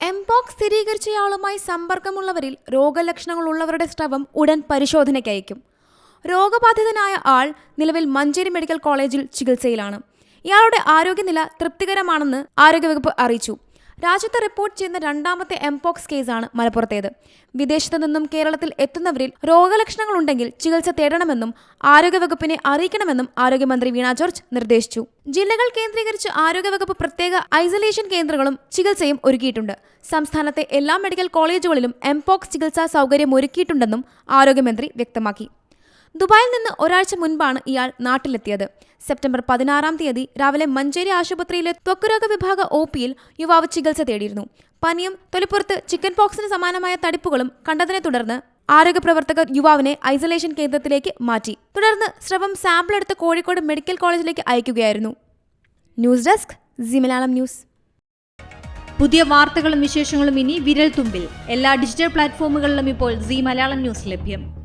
Mpox സ്ഥിരീകരിച്ചയാളുമായി സമ്പർക്കമുള്ളവരിൽ രോഗലക്ഷണങ്ങൾ ഉള്ളവരുടെ സ്രവം ഉടൻ പരിശോധനയ്ക്ക് അയക്കും രോഗബാധിതനായ ആൾ നിലവിൽ മഞ്ചേരി മെഡിക്കൽ കോളേജിൽ ചികിത്സയിലാണ്. ഇയാളുടെ ആരോഗ്യനില തൃപ്തികരമാണെന്ന് ആരോഗ്യവകുപ്പ് അറിയിച്ചു. രാജ്യത്ത് റിപ്പോർട്ട് ചെയ്യുന്ന രണ്ടാമത്തെ എംപോക്സ് കേസാണ് മലപ്പുറത്തേത്. വിദേശത്തു നിന്നും കേരളത്തിൽ എത്തുന്നവരിൽ രോഗലക്ഷണങ്ങൾ ഉണ്ടെങ്കിൽ ചികിത്സ തേടണമെന്നും ആരോഗ്യവകുപ്പിനെ അറിയിക്കണമെന്നും ആരോഗ്യമന്ത്രി വീണ ജോർജ് നിർദ്ദേശിച്ചു. ജില്ലകൾ കേന്ദ്രീകരിച്ച് ആരോഗ്യവകുപ്പ് പ്രത്യേക ഐസൊലേഷൻ കേന്ദ്രങ്ങളും ചികിത്സയും ഒരുക്കിയിട്ടുണ്ട്. സംസ്ഥാനത്തെ എല്ലാ മെഡിക്കൽ കോളേജുകളിലും എംപോക്സ് ചികിത്സാ സൗകര്യം ഒരുക്കിയിട്ടുണ്ടെന്നും ആരോഗ്യമന്ത്രി വ്യക്തമാക്കി. ദുബായിൽ നിന്ന് ഒരാഴ്ച മുൻപാണ് ഇയാൾ നാട്ടിലെത്തിയത്. സെപ്റ്റംബർ പതിനാറാം തീയതി രാവിലെ മഞ്ചേരി ആശുപത്രിയിലെ ത്വക്കുരോഗ വിഭാഗ ഒ പിയിൽ യുവാവ് ചികിത്സ തേടിയിരുന്നു. പനിയും തൊലിപ്പുറത്ത് ചിക്കൻ പോക്സിന് സമാനമായ തടിപ്പുകളും കണ്ടതിനെ തുടർന്ന് ആരോഗ്യ പ്രവർത്തകർ യുവാവിനെ ഐസൊലേഷൻ കേന്ദ്രത്തിലേക്ക് മാറ്റി. തുടർന്ന് സ്രവം സാമ്പിൾ എടുത്ത് കോഴിക്കോട് മെഡിക്കൽ കോളേജിലേക്ക് അയക്കുകയായിരുന്നു. News desk Zee Malayalam news. പുതിയ വാർത്തകളും വിശേഷങ്ങളും ഇനി വിരൽ തുമ്പിൽ എല്ലാ ഡിജിറ്റൽ പ്ലാറ്റ്ഫോമുകളിലും ഇപ്പോൾ സി മലയാളം ന്യൂസ് ലഭ്യം.